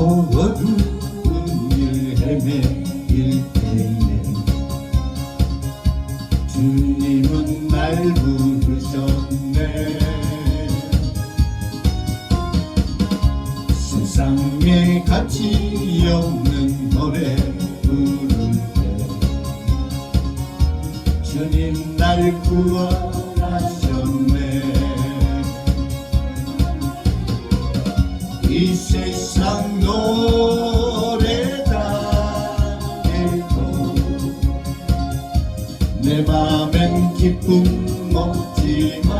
또 어두운 길 헤매일 때에 주님은 날 부르셨네. 세상에 가치 없는 노래 부를 때 주님 날 구원하셨네 내 맘엔 기쁨 없지만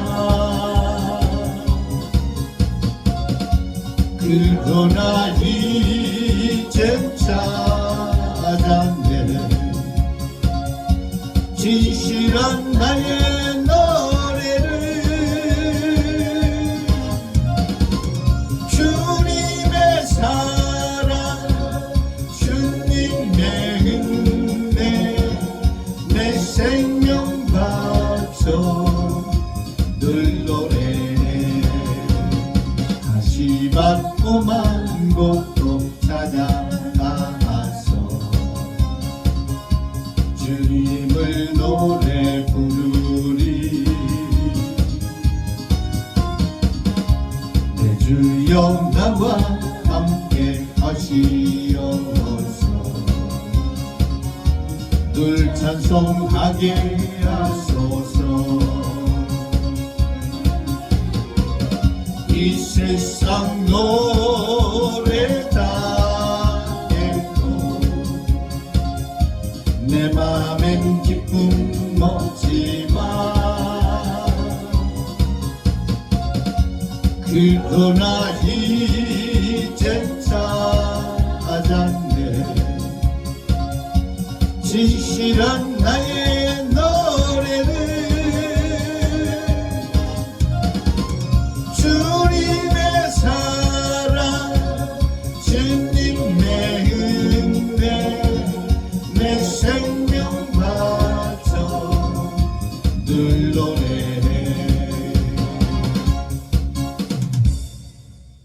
그러나 이제 찾았네 진실한 나의 다시 받고 만곡도 찾아가서 주님을 노래 부르리. 내 주여 나와 함께 하시어서. 늘 찬송하게 하소서 이 세상 노래 다 해도 내 맘엔 기쁨 없지만 그러나 이제 찾았네. 진실한 나의 노래를